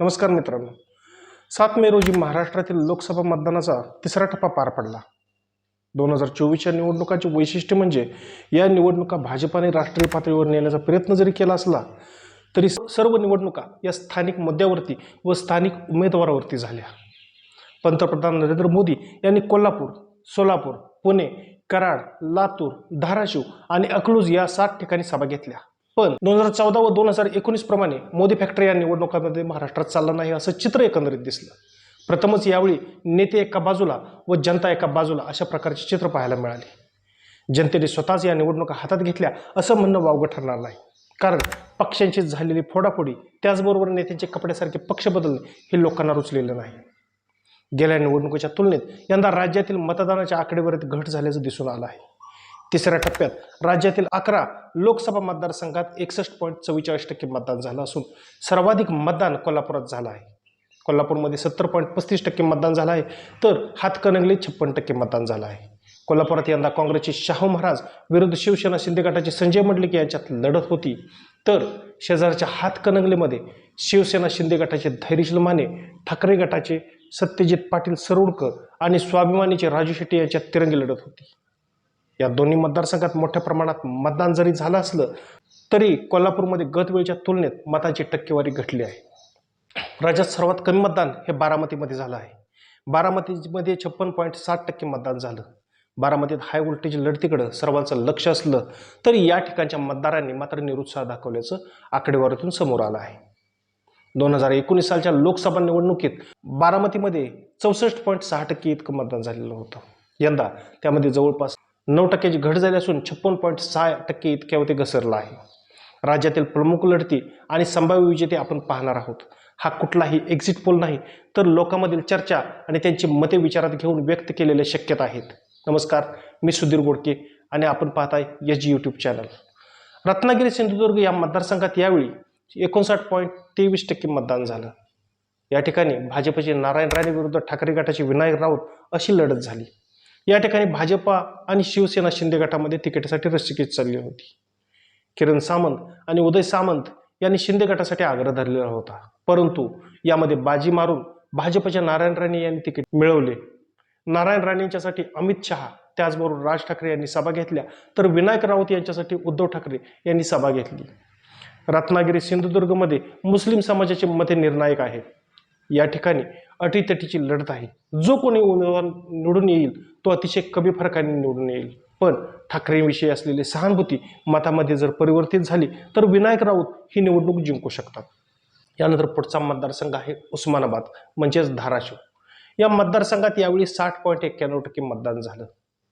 नमस्कार मित्रांनो. सात मे रोजी महाराष्ट्रातील लोकसभा मतदानाचा तिसरा टप्पा पार पडला. दोन हजार चोवीसच्या निवडणुकांचे वैशिष्ट्य म्हणजे या निवडणुका भाजपाने राष्ट्रीय पातळीवर नेण्याचा प्रयत्न जरी केला असला तरी सर्व निवडणुका या स्थानिक मुद्द्यावरती व स्थानिक उमेदवारावरती झाल्या. पंतप्रधान नरेंद्र मोदी यांनी कोल्हापूर सोलापूर पुणे कराड लातूर धाराशिव आणि अकलूज या सात ठिकाणी सभा घेतल्या. पण दोन हजार चौदा व दोन हजार एकोणीस प्रमाणे मोदी फॅक्टरी या निवडणुकांमध्ये महाराष्ट्रात चाललं नाही असं चित्र एकंदरीत दिसलं. प्रथमच यावेळी नेते एका बाजूला व जनता एका बाजूला अशा प्रकारचे चित्र पाहायला मिळाले. जनतेने स्वतःच या निवडणुका हातात घेतल्या असं म्हणणं वावगं ठरणार नाही. कारण पक्षांची झालेली फोडाफोडी त्याचबरोबर नेत्यांचे कपड्यासारखे पक्ष बदलणे हे लोकांना रुचलेलं नाही. गेल्या निवडणुकीच्या तुलनेत यंदा राज्यातील मतदानाच्या आकडेवारीत घट झाल्याचं दिसून आलं आहे. तिसऱ्या टप्प्यात राज्यातील अकरा लोकसभा मतदारसंघात एकसष्ट पॉईंट चव्वेचाळीस टक्के मतदान झालं असून सर्वाधिक मतदान कोल्हापुरात झालं आहे. कोल्हापूरमध्ये सत्तर पॉईंट पस्तीस टक्के मतदान झालं आहे. तर हातकणंगले छप्पन टक्के मतदान झालं आहे. कोल्हापुरात यंदा काँग्रेसचे शाहू महाराज विरुद्ध शिवसेना शिंदे गटाचे संजय मंडलिक यांच्यात लढत होती. तर शेजारच्या हातकणंगलेमध्ये शिवसेना शिंदे गटाचे धैर्यशील माने ठाकरे गटाचे सत्यजित पाटील सरोडकर आणि स्वाभिमानीचे राजू शेट्टी यांच्यात तिरंगी लढत होती. या दोन्ही मतदारसंघात मोठ्या प्रमाणात मतदान जरी झालं असलं तरी कोल्हापूरमध्ये गतवेळच्या तुलनेत मताची टक्केवारी घटली आहे. राज्यात सर्वात कमी मतदान हे बारामतीमध्ये झालं आहे. बारामतीमध्ये छप्पन पॉईंट साठ टक्के मतदान झालं. बारामतीत हाय व्होल्टेज लढतीकडं सर्वांचं लक्ष असलं तरी या ठिकाणच्या मतदारांनी मात्र निरुत्साह दाखवल्याचं आकडेवारीतून समोर आलं आहे. दोन हजार एकोणीस सालच्या लोकसभा निवडणुकीत बारामतीमध्ये चौसष्ट पॉईंट सहा टक्के इतकं मतदान झालेलं होतं. यंदा त्यामध्ये जवळपास नऊ टक्क्याची घट झाली असून छप्पन पॉईंट सहा टक्के इतक्यावरती घसरला आहे. राज्यातील प्रमुख लढती आणि संभाव्य विजेते आपण पाहणार आहोत. हा कुठलाही एक्झिट पोल नाही तर लोकांमधील चर्चा आणि त्यांची मते विचारात घेऊन व्यक्त केलेल्या शक्यता आहेत. नमस्कार मी सुधीर गोडके आणि आपण पाहताय यस जी यूट्यूब चॅनल रत्नागिरी सिंधुदुर्ग या मतदारसंघात यावेळी एकोणसाठ पॉईंट तेवीस टक्के मतदान झालं. या ठिकाणी भाजपचे नारायण राणे विरुद्ध ठाकरे गटाचे विनायक राऊत अशी लढत झाली. या ठिकाणी भाजपा आणि शिवसेना शिंदे गटामध्ये तिकीटासाठी रस्सीखेच चालली होती. किरण सामंत आणि उदय सामंत यांनी शिंदे गटासाठी आग्रह धरलेला होता. परंतु यामध्ये बाजी मारून भाजपच्या नारायण राणे यांनी तिकीट मिळवले. नारायण राणे यांच्यासाठी अमित शहा त्याचबरोबर राज ठाकरे यांनी सभा घेतल्या तर विनायक राऊत यांच्यासाठी उद्धव ठाकरे यांनी सभा घेतली. रत्नागिरी सिंधुदुर्गमध्ये मुस्लिम समाजाचे मते निर्णायक आहेत. या ठिकाणी अटीतटीची लढत आहे. जो कोणी उमेदवार निवडून येईल तो अतिशय कमी फरकाने निवडून येईल. पण ठाकरेंविषयी असलेली सहानुभूती मतामध्ये जर परिवर्तित झाली तर विनायक राऊत ही निवडणूक जिंकू शकतात. यानंतर पुढचा मतदारसंघ आहे उस्मानाबाद म्हणजेच धाराशिव. या मतदारसंघात यावेळी साठ पॉईंट एक्क्याण्णव टक्के मतदान झालं.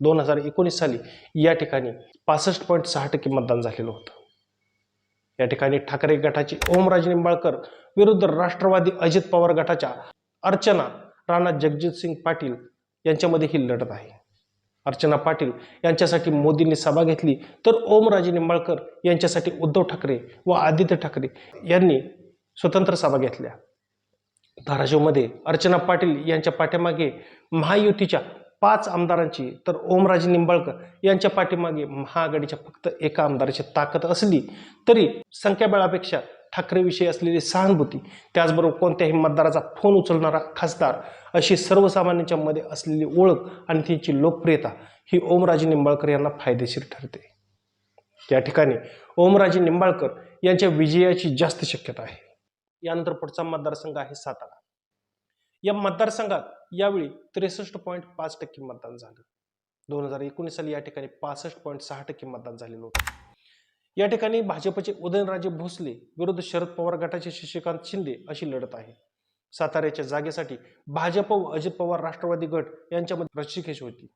दोन हजार एकोणीस साली या ठिकाणी पासष्ट पॉईंट सहा टक्के मतदान झालेलं होतं. या ठिकाणी ठाकरे गटाचे ओमराजे निंबाळकर विरुद्ध राष्ट्रवादी अजित पवार गटाच्या अर्चना राणा जगजितसिंग पाटील यांच्यामध्ये ही लढत आहे. अर्चना पाटील यांच्यासाठी मोदींनी सभा घेतली तर ओमराजे निंबाळकर यांच्यासाठी उद्धव ठाकरे व आदित्य ठाकरे यांनी स्वतंत्र सभा घेतल्या. धाराशिवमध्ये अर्चना पाटील यांच्या पाठीमागे महायुतीच्या पाच आमदारांची तर ओमराजे निंबाळकर यांच्या पाठीमागे महाआघाडीच्या फक्त एका आमदाराची ताकद असली तरी संख्याबळापेक्षा ठाकरेविषयी असलेली सहानुभूती त्याचबरोबर कोणत्याही मतदाराचा फोन उचलणारा खासदार अशी सर्वसामान्यांच्या मध्ये असलेली ओळख आणि त्यांची लोकप्रियता ही ओमराजे निंबाळकर यांना फायदेशीर ठरते. या ठिकाणी ओमराजे निंबाळकर यांच्या विजयाची जास्त शक्यता आहे. यानंतर पुढचा मतदारसंघ आहे सातारा. या मतदारसंघात यावेळी त्रेसष्ट पॉईंट पाच टक्के मतदान झालं. दोन हजार एकोणीस साली या ठिकाणी पासष्ट पॉईंट सहा टक्के मतदान झालेलं होतं. या ठिकाणी भाजपचे उदयनराजे भोसले विरुद्ध शरद पवार गटाचे शशिकांत शिंदे अशी लढत आहे. साताऱ्याच्या जागेसाठी भाजप व अजित पवार राष्ट्रवादी गट यांच्यामध्ये रस्सीखेच होती.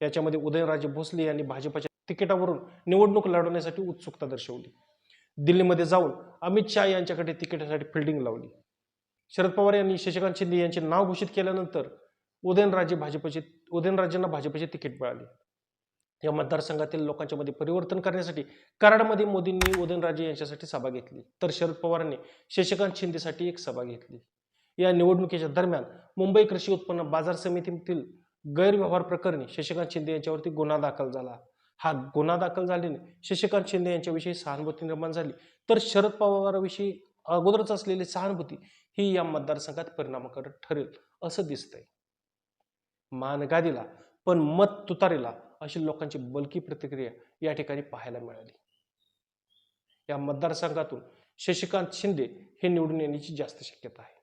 याच्यामध्ये उदयनराजे भोसले यांनी भाजपच्या तिकिटावरून निवडणूक लढवण्यासाठी उत्सुकता दर्शवली. दिल्लीमध्ये जाऊन अमित शहा यांच्याकडे तिकिटासाठी फिल्डिंग लावली. शरद पवार यांनी शशिकांत शिंदे यांचे नाव घोषित केल्यानंतर उदयनराजे भाजपचे उदयनराजेंना भाजपचे तिकीट मिळाले. या मतदारसंघातील लोकांच्या मध्ये परिवर्तन करण्यासाठी कराडमध्ये मोदींनी उदयनराजे यांच्यासाठी सभा घेतली. तर शरद पवारांनी शशिकांत शिंदेसाठी एक सभा घेतली. या निवडणुकीच्या दरम्यान मुंबई कृषी उत्पन्न बाजार समितीतील गैरव्यवहार प्रकरणी शशिकांत शिंदे यांच्यावरती गुन्हा दाखल झाला. हा गुन्हा दाखल झाल्याने शशिकांत शिंदे यांच्याविषयी सहानुभूती निर्माण झाली. तर शरद पवारांविषयी अगोदरच असलेली सहानुभूती ही या मतदारसंघात परिणामकारक ठरेल असं दिसतंय. मानगादीला पण मत तुतारीला अशी लोकांची बलकी प्रतिक्रिया या ठिकाणी पाहायला मिळाली. या मतदारसंघातून शशिकांत शिंदे हे निवडून येण्याची जास्त शक्यता आहे.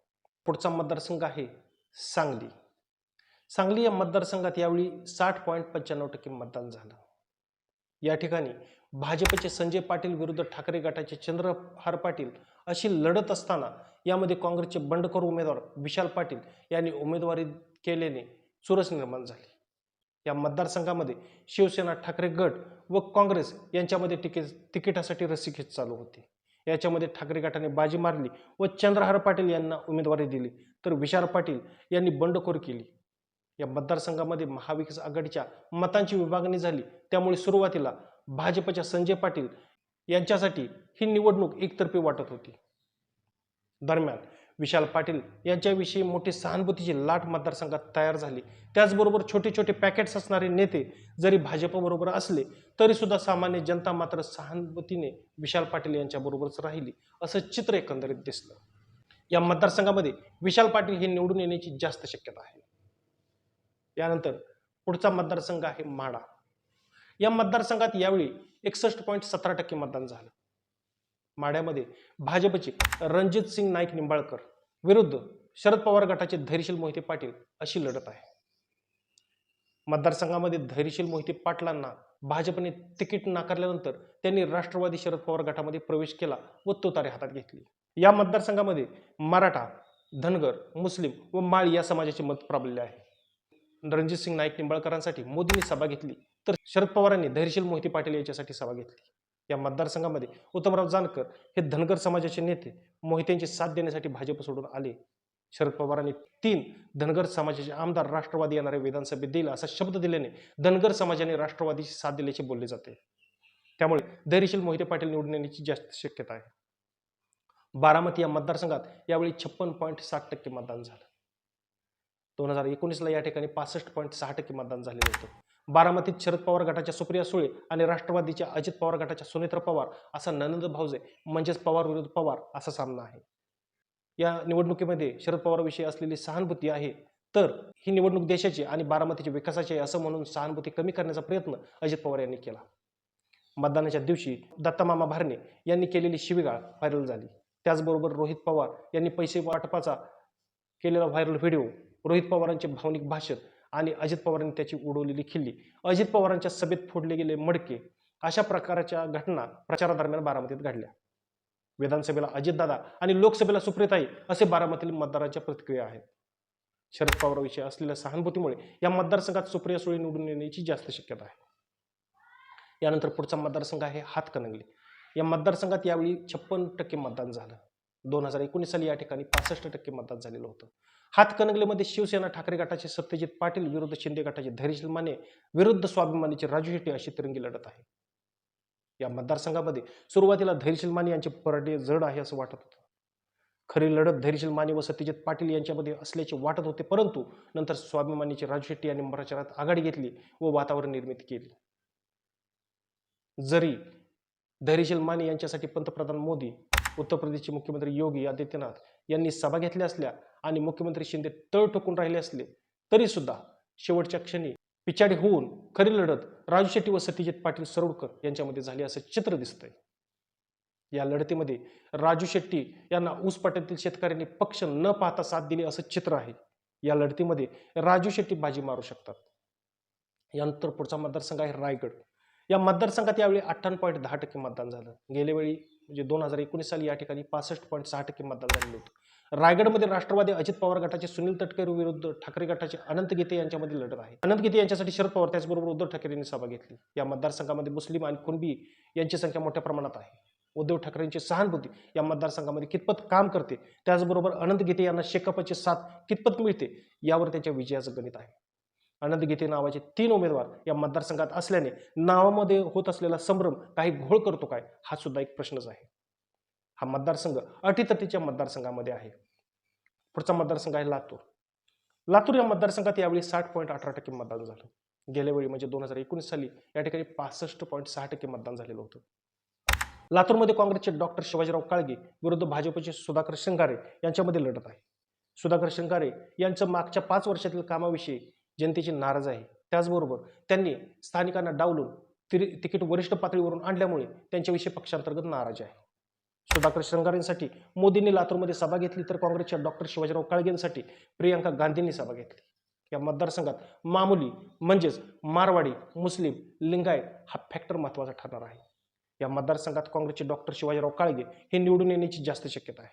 पुढचा मतदारसंघ आहे सांगली. सांगली या मतदारसंघात यावेळी साठ पॉईंट पंच्याण्णव टक्के मतदान झालं. या ठिकाणी भाजपचे संजय पाटील विरुद्ध ठाकरे गटाचे चंद्रहार पाटील अशी लढत असताना यामध्ये काँग्रेसचे बंडखोर उमेदवार विशाल पाटील यांनी उमेदवारी केल्याने चुरस निर्माण झाली. या मतदारसंघामध्ये शिवसेना ठाकरे गट व काँग्रेस यांच्यामध्ये तिकीट तिकिटासाठी रस्सीखेच चालू होती. याच्यामध्ये ठाकरे गटाने बाजी मारली व चंद्रहार पाटील यांना उमेदवारी दिली. तर विशाल पाटील यांनी बंडखोर केली. या मतदारसंघामध्ये महाविकास आघाडीच्या मतांची विभागणी झाली. त्यामुळे सुरुवातीला भाजपच्या संजय पाटील यांच्यासाठी ही निवडणूक एकतर्फी वाटत होती. दरम्यान विशाल पाटील यांच्याविषयी मोठी सहानुभूतीची लाट मतदारसंघात तयार झाली. त्याचबरोबर छोटे छोटे पॅकेट्स असणारे नेते जरी भाजपबरोबर असले तरीसुद्धा सामान्य जनता मात्र सहानुभूतीने विशाल पाटील यांच्याबरोबरच राहिली असं चित्र एकंदरीत दिसलं. या मतदारसंघामध्ये विशाल पाटील हे निवडून येण्याची जास्त शक्यता आहे. यानंतर पुढचा मतदारसंघ आहे माडा या मतदारसंघात यावेळी एकसष्ट पॉईंट सतरा टक्के मतदान झालं. माड्यामध्ये भाजपचे रणजित सिंग नाईक निंबाळकर विरुद्ध शरद पवार गटाचे धैर्यशील मोहिते पाटील अशी लढत आहे. मतदारसंघामध्ये धैर्यशील मोहिते पाटलांना भाजपने तिकीट नाकारल्यानंतर त्यांनी राष्ट्रवादी शरद पवार गटामध्ये प्रवेश केला व तुतारी हातात घेतली. या मतदारसंघामध्ये मराठा धनगर मुस्लिम व माळी या समाजाचे मत प्राबल्य आहे. रणजित सिंग नाईक निंबाळकरांसाठी मोदींनी सभा घेतली तर शरद पवारांनी धैर्यशील मोहिते पाटील यांच्यासाठी सभा घेतली. या मतदारसंघामध्ये उत्तमराव जानकर हे धनगर समाजाचे नेते मोहितेंची साथ देण्यासाठी भाजप सोडून आले. शरद पवारांनी तीन धनगर समाजाचे आमदार राष्ट्रवादी येणाऱ्या विधानसभेत देईल असा शब्द दिल्याने धनगर समाजाने राष्ट्रवादीची साथ दिल्याचे बोलले जाते. त्यामुळे धैर्यशील मोहिते पाटील निवडून येण्याची जास्त शक्यता आहे. बारामती या मतदारसंघात यावेळी छप्पन पॉईंट साठ टक्के मतदान झालं. दोन हजार एकोणीसला या ठिकाणी पासष्ट पॉईंट सहा टक्के मतदान झालेलं होतं. बारामतीत शरद पवार गटाच्या सुप्रिया सुळे आणि राष्ट्रवादीच्या अजित पवार गटाच्या सुनेत्र पवार असा ननंद भावजे म्हणजेच पवार विरुद्ध पवार असा सामना आहे. या निवडणुकीमध्ये शरद पवारविषयी असलेली सहानुभूती आहे. तर ही निवडणूक देशाची आणि बारामतीच्या विकासाची आहे असं म्हणून सहानुभूती कमी करण्याचा प्रयत्न अजित पवार यांनी केला. मतदानाच्या दिवशी दत्तामामा भारणे यांनी केलेली शिवीगाळ व्हायरल झाली. त्याचबरोबर रोहित पवार यांनी पैसे वाटपाचा केलेला व्हायरल व्हिडिओ रोहित पवारांचे भावनिक भाषण आणि अजित पवारांनी त्याची उडवलेली खिल्ली. अजित पवारांच्या सभेत फोडले गेले मडके. अशा प्रकारच्या घटना प्रचारादरम्यान बारामतीत घडल्या. विधानसभेला अजितदादा आणि लोकसभेला सुप्रियताई असे बारामतीतील मतदारांच्या प्रतिक्रिया आहेत. शरद पवारविषयी असलेल्या सहानुभूतीमुळे या मतदारसंघात सुप्रिया सुळे निवडून येण्याची जास्त शक्यता आहे. यानंतर पुढचा मतदारसंघ आहे हातकणंगले. या मतदारसंघात यावेळी छप्पन टक्के मतदान झालं. दोन हजार एकोणीस साली या ठिकाणी पासष्ट टक्के मतदान झालेलं होतं. हातकणंगलेमध्ये शिवसेना ठाकरे गटाचे सत्यजित पाटील विरुद्ध शिंदे गटाचे धैर्यशील माने विरुद्ध स्वाभिमानीचे राजू शेट्टी अशी तिरंगी लढत आहे. या मतदारसंघामध्ये सुरुवातीला धैर्यशील माने यांचे परडे जड आहे असं वाटत होतं. खरी लढत धैर्यशील माने व सत्यजित पाटील यांच्यामध्ये असल्याचे वाटत होते परंतु नंतर स्वाभिमानीचे राजू शेट्टी यांनी प्रचारात आघाडी घेतली व वातावरण निर्मिती केली. जरी धैर्यशील माने यांच्यासाठी पंतप्रधान मोदी उत्तर प्रदेशचे मुख्यमंत्री योगी आदित्यनाथ यांनी सभा घेतल्या असल्या आणि मुख्यमंत्री शिंदे तळ टोकून राहिले असले तरी सुद्धा शेवटच्या क्षणी पिछाडी होऊन खरी लढत राजू शेट्टी व सत्यजित पाटील सरोडकर यांच्यामध्ये झाली असं चित्र दिसतंय. या लढतीमध्ये राजू शेट्टी यांना ऊस पाट्यातील शेतकऱ्यांनी पक्ष न पाहता साथ दिली असं चित्र आहे. या लढतीमध्ये राजू शेट्टी बाजी मारू शकतात. यानंतर पुढचा मतदारसंघ आहे रायगड. या मतदारसंघात यावेळी अठ्ठावन्न पॉईंट दहा टक्के मतदान झालं. गेल्यावेळी म्हणजे दोन हजार एकोणीस साली या ठिकाणी पासष्ट पॉईंट सहा टक्के मतदान झालेलं होतं. रायगडमध्ये राष्ट्रवादी अजित पवार गटाचे सुनील तटकरे विरुद्ध ठाकरे गटाचे अनंत गीते यांच्यामध्ये लढत आहे. अनंत गीते यांच्यासाठी शरद पवार त्याचबरोबर उद्धव ठाकरे यांनी सभा घेतली. या मतदारसंघामध्ये मुस्लिम आणि कुणबी यांची संख्या मोठ्या प्रमाणात आहे. उद्धव ठाकरेंची सहानुभूती या मतदारसंघामध्ये कितपत काम करते त्याचबरोबर अनंत गीते यांना शेकापची साथ कितपत मिळते यावर त्यांच्या विजयाचं गणित आहे. आनंद गीते नावाचे तीन उमेदवार या मतदारसंघात असल्याने नावामध्ये होत असलेला संभ्रम काही घोळ करतो काय? हा सुद्धा एक प्रश्नच आहे. हा मतदारसंघ अटीतटीच्या मतदारसंघामध्ये आहे. पुढचा मतदारसंघ आहे लातूर. लातूर या मतदारसंघात यावेळी साठ पॉईंट अठरा टक्के मतदान झालं. गेल्या वेळी म्हणजे दोन हजार एकोणीस साली या ठिकाणी पासष्ट पॉईंट सहा टक्के मतदान झालेलं होतं. लातूरमध्ये काँग्रेसचे डॉक्टर शिवाजीराव काळगे विरुद्ध भाजपचे सुधाकर शृंगारे यांच्यामध्ये लढत आहे. सुधाकर शृंगारे यांचं मागच्या पाच वर्षातील कामाविषयी जनतेची नाराज आहे. त्याचबरोबर त्यांनी स्थानिकांना डावलून तिरी तिकीट वरिष्ठ पातळीवरून आणल्यामुळे त्यांच्याविषयी पक्षांतर्गत नाराज आहे. सुधाकर शृंगारेंसाठी मोदींनी लातूरमध्ये सभा घेतली तर काँग्रेसच्या डॉक्टर शिवाजीराव काळगेंसाठी प्रियांका गांधींनी सभा घेतली. या मतदारसंघात मामुली म्हणजेच मारवाडी मुस्लिम लिंगायत हा फॅक्टर महत्त्वाचा ठरणार आहे. या मतदारसंघात काँग्रेसचे डॉक्टर शिवाजीराव काळगे हे निवडून येण्याची जास्त शक्यता आहे.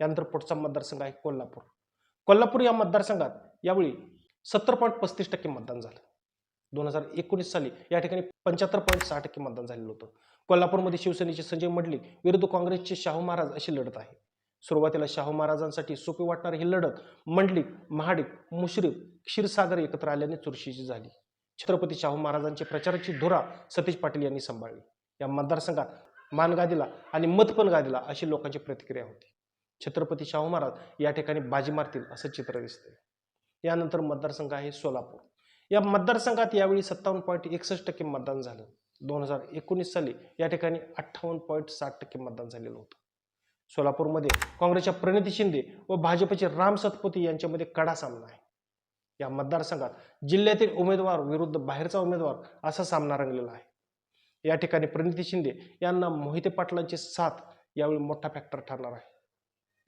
यानंतर पुढचा मतदारसंघ आहे कोल्हापूर. कोल्हापूर या मतदारसंघात यावेळी सत्तर पॉईंट पस्तीस टक्के मतदान झालं. दोन हजार एकोणीस साली या ठिकाणी पंच्याहत्तर पॉईंट सहा टक्के मतदान झालेलं होतं. कोल्हापूरमध्ये शिवसेनेचे संजय मंडली विरुद्ध काँग्रेसचे शाहू महाराज अशी लढत आहे. सुरुवातीला शाहू महाराजांसाठी सोपी वाटणारी ही लढत मंडलिक महाडिक मुश्रीफ क्षीरसागर एकत्र आल्याने चुरशीची झाली. छत्रपती शाहू महाराजांची प्रचाराची धुरा सतीश पाटील यांनी सांभाळली. या मतदारसंघात मानगादीला आणि मतपण गादीला अशी लोकांची प्रतिक्रिया होती. छत्रपती शाहू महाराज या ठिकाणी बाजी मारतील असं चित्र दिसतंय. यानंतर मतदारसंघ आहे सोलापूर. या मतदारसंघात यावेळी सत्तावन्न पॉईंट एकसष्ट टक्के मतदान झालं. दोन हजार एकोणीस साली या ठिकाणी अठ्ठावन्न पॉईंट साठ टक्के मतदान झालेलं होतं. सोलापूरमध्ये काँग्रेसच्या प्रणिती शिंदे व भाजपचे राम सतपुती यांच्यामध्ये कडा सामना आहे. या मतदारसंघात जिल्ह्यातील उमेदवार विरुद्ध बाहेरचा उमेदवार असा सामना रंगलेला आहे. या ठिकाणी प्रणिती शिंदे यांना मोहिते पाटलांची साथ यावेळी मोठा फॅक्टर ठरणार आहे.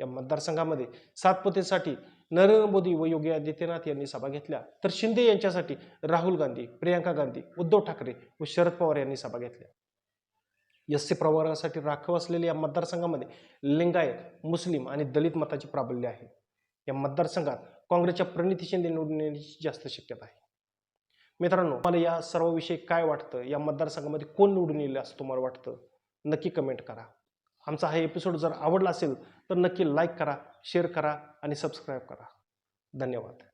या मतदारसंघामध्ये सातपुतेसाठी नरेंद्र मोदी व योगी आदित्यनाथ यांनी सभा घेतल्या. तर शिंदे यांच्यासाठी राहुल गांधी प्रियांका गांधी उद्धव ठाकरे व शरद पवार यांनी सभा घेतल्या. एस सी प्रवर्गासाठी राखीव असलेल्या या मतदारसंघामध्ये लिंगायत मुस्लिम आणि दलित मताचे प्राबल्य आहे. या मतदारसंघात काँग्रेसच्या प्रणिती शिंदे निवडून येण्याची जास्त शक्यता आहे. मित्रांनो मला या सर्व विषयी काय वाटतं? या मतदारसंघामध्ये कोण निवडून येईल असं तुम्हाला वाटतं? नक्की कमेंट करा. आमचा हा एपिसोड जर आवडला असेल तर नक्की लाईक करा शेअर करा आणि सबस्क्राईब करा. धन्यवाद.